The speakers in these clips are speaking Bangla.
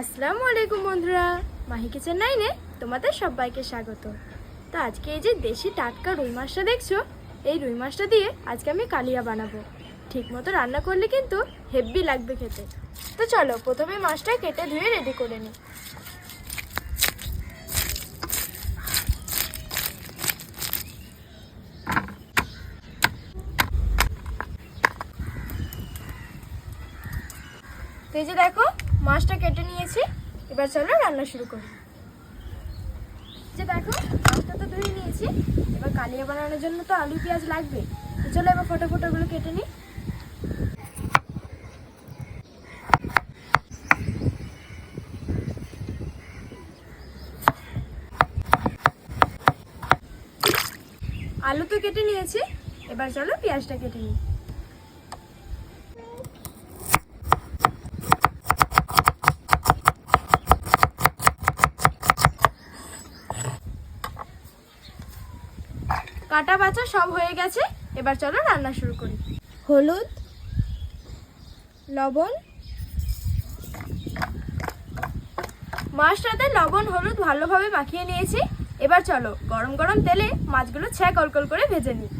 আসসালামু আলাইকুম বন্ধুরা। মাহি কিচেন নাইনে তোমাদের সবাইকে স্বাগত। তো আজকে এই যে দেশি টাটকা রুই মাছটা দেখছ, এই রুই মাছটা দিয়ে আজকে আমি কালিয়া বানাবো। ঠিক মতো রান্না করলে কিন্তু হেভি লাগবে খেতে। তো চলো, প্রথমে মাছটা কেটে ধুয়ে রেডি করে নিই। এই যে দেখো মাছটা কেটে নিয়েছি। এবার চলো রান্না শুরু করি। যে দেখো, মাছটা তো ধুয়ে নিয়েছি। এবার কালিয়া বানানোর জন্য তো আলু, পেঁয়াজ লাগবে। চলো এবার ফটো ফটোগুলো কেটে নিই। আলু তো কেটে নিয়েছি। এবার চলো পেঁয়াজটা কেটে নিই কাটা বাছা সব হয়ে গেছে। এবার চলো রান্না শুরু করি। হলুদ, লবণ। মাছটাতে লবণ, হলুদ ভালোভাবে মাখিয়ে নিয়েছি। এবার চলো গরম গরম তেলে মাছগুলো ছ্যা কলকল করে ভেজে নিই।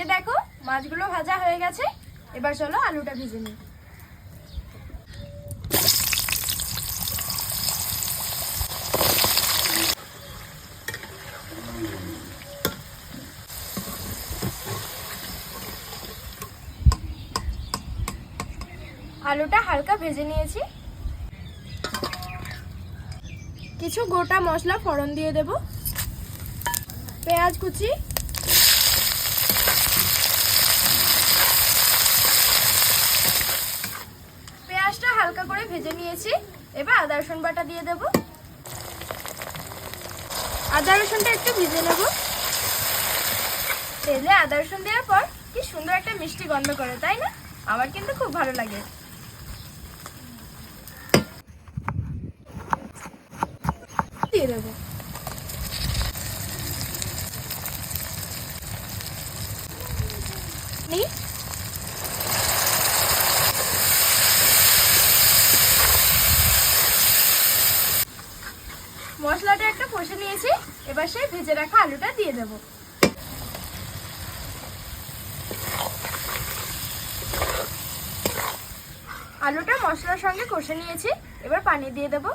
যে দেখো, মাছগুলো ভাজা হয়ে গেছে, এবার চলো আলুটা ভেজে নিই। আলুটা হালকা ভেজে নিয়েছি। কিছু গোটা মশলা ফোড়ন দিয়ে দেব। পেঁয়াজ কুচি পেঁয়াজটা হালকা করে ভেজে নিয়েছি। এবার আদা, রসুন বাটা দিয়ে দেব। আদা, রসুনটা একটু ভিজে নেব। তেলে আদা, রসুন দেওয়ার পর কি সুন্দর একটা মিষ্টি গন্ধ করে, তাই না? আমার কিন্তু খুব ভালো লাগে। দিয়ে দেবো নিই মশলাটা একটা কষে নিয়েছি এবার সেই ভেজে রাখা আলুটা দিয়ে দেবো। আলুটা মশলার সঙ্গে কষে নিয়েছি, এবার পানি দিয়ে দেবো।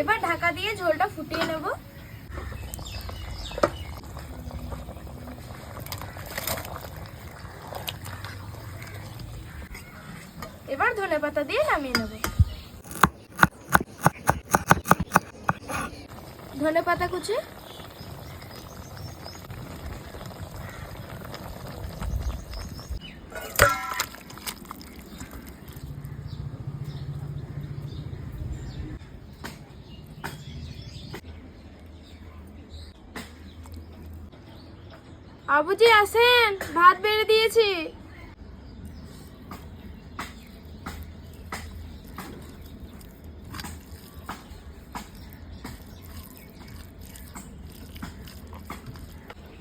এবার ঢাকা দিয়ে ঝোলটা ফুটিয়ে নেব এবার ধনে পাতা দিয়ে নামিয়ে নেব। ধনে পাতা কুচি। আবুজি আসেন ভাত বেড়ে দিয়েছি।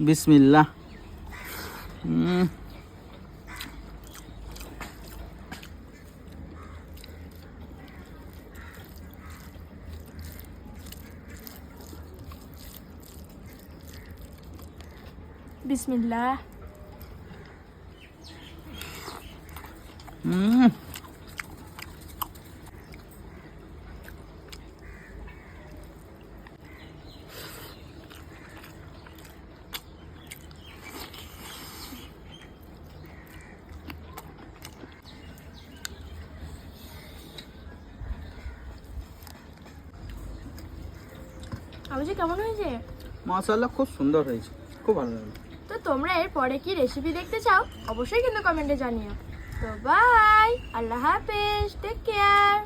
بسم الله. بسم الله. যে কেমন হয়েছে? মশলা খুব সুন্দর হয়েছে। খুব ভালো লাগল। তো তোমরা এর পরে কি রেসিপি দেখতে চাও অবশ্যই কিন্তু কমেন্টে জানিও। তো বাই আল্লাহ হাফেজ টেক কেয়ার